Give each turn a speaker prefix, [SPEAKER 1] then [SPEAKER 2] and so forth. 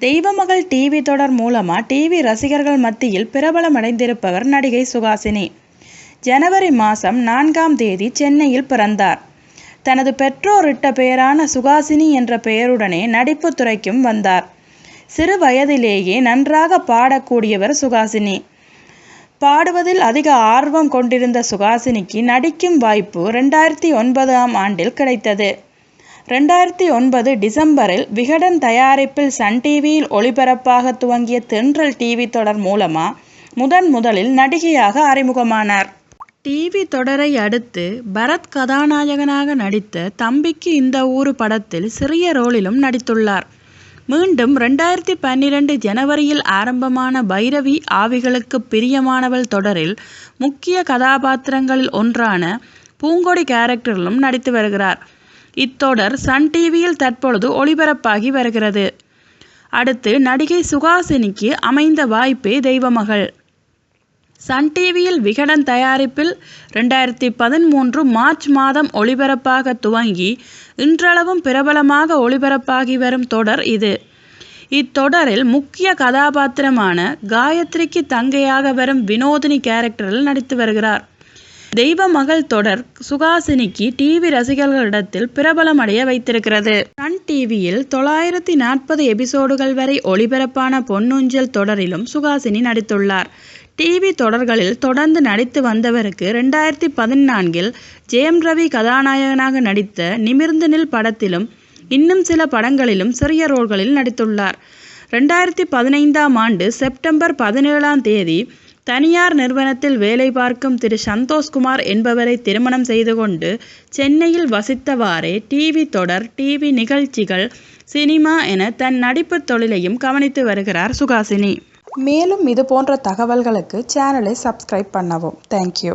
[SPEAKER 1] Deivamagal TV தொடர் மூலமாக TV ரசிகர்கள் மத்தியில் பிரபலமடைந்திருப்பவர் நடிகை சுகாசினி ஜனவரி மாதம் நான்காம் தேதி சென்னையில் பிறந்தார். தனது பெற்றோரிட்ட பெயரான சுகாசினி என்ற பெயருடனே நடிப்புத் துறைக்கும் வந்தார். சிறு வயதிலேயே நன்றாக பாடக்கூடியவர் சுகாசினி பாடுவதில் அதிக ஆர்வம் கொண்டிருந்த சுகாசினிக்கு நடிக்கும் வாய்ப்பு ரெண்டாயிரத்தி ஒன்பதாம் ஆண்டில் கிடைத்தது. ரெண்டாயிரத்தி ஒன்பது டிசம்பரில் விகடன் தயாரிப்பில் சன் டிவியில் ஒளிபரப்பாக துவங்கிய தென்றல் டிவி தொடர் மூலமா முதன் முதலில் நடிகையாக அறிமுகமானார். டிவி தொடரை அடுத்து பரத் கதாநாயகனாக நடித்த தம்பிக்கு இந்த ஊரு படத்தில் சிறிய ரோலிலும் நடித்துள்ளார். மீண்டும் ரெண்டாயிரத்தி பன்னிரண்டு ஜனவரியில் ஆரம்பமான பைரவி ஆவிகளுக்கு பிரியமானவள் தொடரில் முக்கிய கதாபாத்திரங்களில் ஒன்றான பூங்கொடி கேரக்டரிலும் நடித்து வருகிறார். இத்தொடர் சன் டிவியில் தற்பொழுது ஒளிபரப்பாகி வருகிறது. அடுத்து நடிகை சுகாசினிக்கு அமைந்த வாய்ப்பே தெய்வமகள். சன் டிவியில் விகடன் தயாரிப்பில் ரெண்டாயிரத்தி பதிமூன்று மார்ச் மாதம் ஒளிபரப்பாக துவங்கி இன்றளவும் பிரபலமாக ஒளிபரப்பாகி வரும் தொடர் இது. இத்தொடரில் முக்கிய கதாபாத்திரமான காயத்ரிக்கு தங்கையாக வரும் வினோதினி கேரக்டரில் நடித்து வருகிறார். தெய்வ மகள் தொடர் சுகாசினிக்கு டிவி ரசிகர்களிடத்தில் பிரபலமடைய வைத்திருக்கிறது. சன் டிவியில் தொள்ளாயிரத்தி நாற்பது எபிசோடுகள் வரை ஒளிபரப்பான பொன்னூஞ்சல் தொடரிலும் சுகாசினி நடித்துள்ளார். டிவி தொடர்களில் தொடர்ந்து நடித்து வந்தவருக்கு ரெண்டாயிரத்தி பதினான்கில் ஜெயம் ரவி கதாநாயகனாக நடித்த நிமிர்ந்து நில் படத்திலும் இன்னும் சில படங்களிலும் சிறிய ரோல்களில் நடித்துள்ளார். ரெண்டாயிரத்தி பதினைந்தாம் ஆண்டு செப்டம்பர் பதினேழாம் தேதி தனியார் நிறுவனத்தில் வேலை பார்க்கும் திரு சந்தோஷ்குமார் என்பவரை திருமணம் செய்து கொண்டு சென்னையில் வசித்தவாறே டிவி தொடர் டிவி நிகழ்ச்சிகள் சினிமா என தன் நடிப்பு தொழிலையும் கவனித்து வருகிறார் சுகாசினி. மேலும் இது போன்ற தகவல்களுக்கு சேனலை சப்ஸ்கிரைப் பண்ணவும். தேங்க்யூ